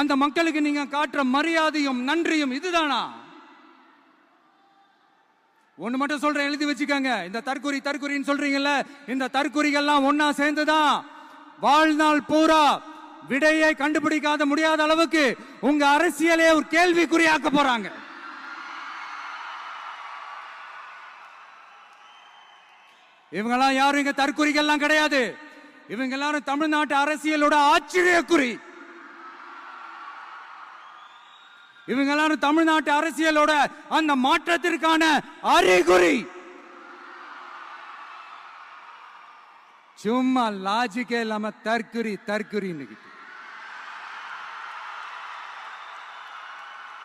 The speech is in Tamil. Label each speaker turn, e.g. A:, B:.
A: அந்த மக்களுக்கு நீங்க காட்டுற மரியாதையும் நன்றியும் இதுதானா? ஒண்ணு மட்டும் சொல்றேன் எழுதி வச்சுக்கோங்க. இந்த தற்குறி தற்குறின்னு சொல்றீங்கல்ல இந்த தற்குறிகள்லாம் ஒன்னா சேர்ந்துதான் வாழ்நாள் பூரா விடையை கண்டுபிடிக்காத முடியாத அளவுக்கு உங்க அரசியலே ஒரு கேள்விக்குறியாக்க போறாங்க. இவங்கெல்லாம் யாரும் இங்க தற்குறிகள்லாம் கிடையாது. இவங்க எல்லாரும் தமிழ்நாட்டு அரசியலோட ஆச்சரியக்குறி. இவங்க எல்லாரும் தமிழ்நாட்டு அரசியலோட அந்த மாற்றத்திற்கான அறிகுறி. சும்மா லாஜிக்கே இல்லாம தற்குறி தற்குறின்னு